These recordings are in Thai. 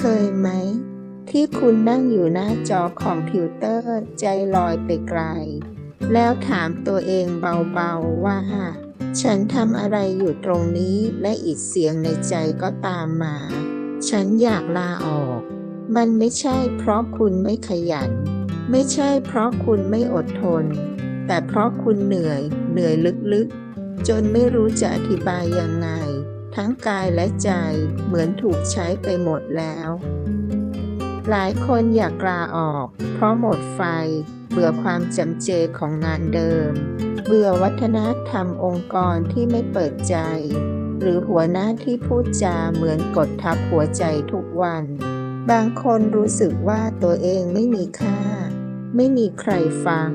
เคยไหม ที่คุณนั่งอยู่หน้าจอคอมพิวเตอร์ใจลอยไปไกล แล้วถามตัวเองเบาๆว่า ฉันทำอะไรอยู่ตรงนี้และอีกเสียงในใจก็ตามมา ฉันอยากลาออก มันไม่ใช่เพราะคุณไม่ขยัน ไม่ใช่เพราะคุณไม่อดทน แต่เพราะคุณเหนื่อย เหนื่อยลึกๆ จนไม่รู้จะอธิบายยังไง ทั้งกายและใจเหมือนถูกใช้ไปหมดแล้ว หลายคนอยากลาออก เพราะหมดไฟ เบื่อความจำเจของงานเดิม เบื่อวัฒนธรรมองค์กรที่ไม่เปิดใจ หรือหัวหน้าที่พูดจาเหมือนกดทับหัวใจทุกวัน บางคนรู้สึกว่าตัวเองไม่มีค่า ไม่มีใครฟัง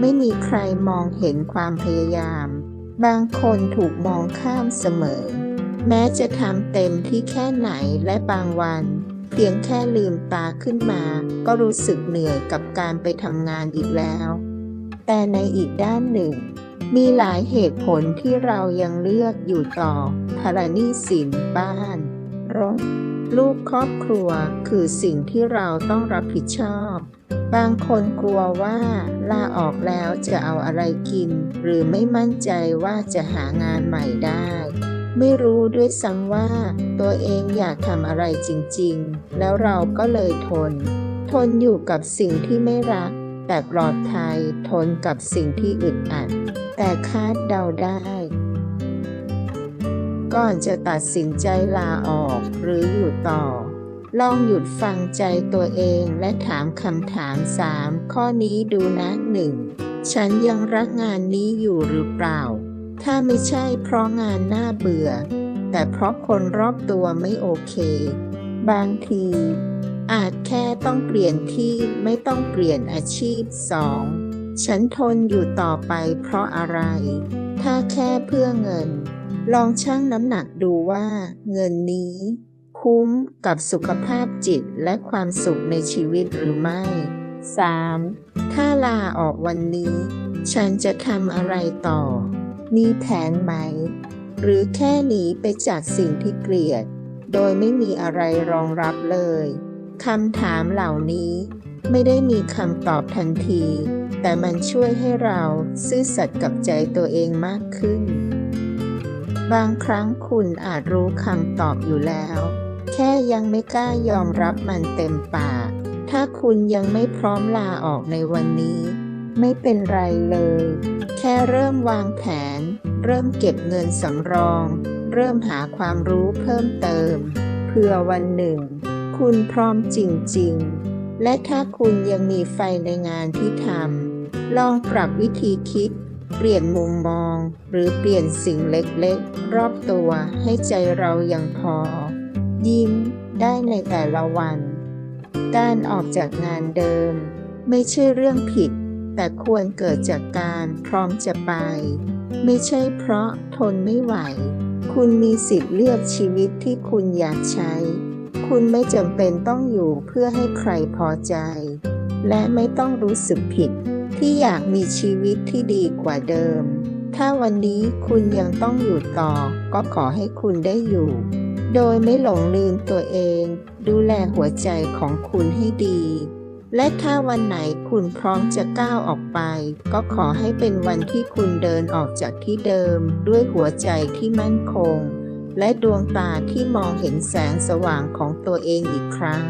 ไม่มีใครมองเห็นความพยายาม บางคนถูกมองข้ามเสมอ แม้จะทำเต็มที่แค่ไหนและบางวัน เพียงแค่ลืมตาขึ้นมา ก็รู้สึกเหนื่อยกับการไปทำงานอีกแล้ว แต่ในอีกด้านหนึ่ง มีหลายเหตุผลที่เรายังเลือกอยู่ต่อภาระหนี้สินบ้านรถลูกครอบครัวคือสิ่งที่เราต้องรับผิดชอบ บางคนกลัวว่าลาออกแล้วจะเอาอะไรกิน หรือไม่มั่นใจว่าจะหางานใหม่ได้ ไม่รู้ด้วยซ้ำว่า ตัวเองอยากทำอะไรจริงๆ แล้วเราก็เลยทน ทนอยู่กับสิ่งที่ไม่รัก แต่ปลอดภัยทนกับสิ่งที่อึดอัด แต่คาดเดาได้ ก่อนจะตัดสินใจลาออกหรืออยู่ต่อ ลองหยุดฟังใจตัวเองและถามคำถามสามข้อนี้ดูนะหนึ่งฉันยังรักงานนี้อยู่หรือเปล่า ถ้าไม่ใช่เพราะงานน่าเบื่อ แต่เพราะคนรอบตัวไม่โอเค บางที อาจแค่ต้องเปลี่ยนที่ไม่ต้องเปลี่ยนอาชีพสองฉันทนอยู่ต่อไปเพราะอะไร ถ้าแค่เพื่อเงิน ลองชั่งน้ำหนักดูว่าเงินนี้ คุ้มกับสุขภาพจิตและความสุขในชีวิตหรือไม่ 3. ถ้าลาออกวันนี้ ฉันจะทำอะไรต่อ มีแผนไหม หรือแค่หนีไปจากสิ่งที่เกลียด โดยไม่มีอะไรรองรับเลยคำถามเหล่านี้ไม่ได้มีคำตอบทันที แต่มันช่วยให้เราซื่อสัตย์กับใจตัวเองมากขึ้น บางครั้งคุณอาจรู้คำตอบอยู่แล้ว แค่ยังไม่กล้ายอมรับมันเต็มปาก ถ้าคุณยังไม่พร้อมลาออกในวันนี้ ไม่เป็นไรเลย แค่เริ่มวางแผน เริ่มเก็บเงินสำรอง เริ่มหาความรู้เพิ่มเติม เพื่อวันหนึ่ง คุณพร้อมจริง ๆ และถ้าคุณยังมีไฟในงานที่ทำลองปรับวิธีคิด เปลี่ยนมุมมอง หรือเปลี่ยนสิ่งเล็กๆ รอบตัวให้ใจเรายังพอ ยิ้มได้ในแต่ละวัน การออกจากงานเดิม ไม่ใช่เรื่องผิด แต่ควรเกิดจากการพร้อมจะไป ไม่ใช่เพราะทนไม่ไหว คุณมีสิทธิ์เลือกชีวิตที่คุณอยากใช้ คุณไม่จำเป็นต้องอยู่เพื่อให้ใครพอใจ และไม่ต้องรู้สึกผิด ที่อยากมีชีวิตที่ดีกว่าเดิม ถ้าวันนี้คุณยังต้องอยู่ต่อ ก็ขอให้คุณได้อยู่ โดยไม่หลงลืมตัวเอง ดูแลหัวใจของคุณให้ดี และถ้าวันไหนคุณพร้อมจะก้าวออกไป ก็ขอให้เป็นวันที่คุณเดินออกจากที่เดิม ด้วยหัวใจที่มั่นคง และดวงตาที่มองเห็นแสงสว่างของตัวเองอีกครั้ง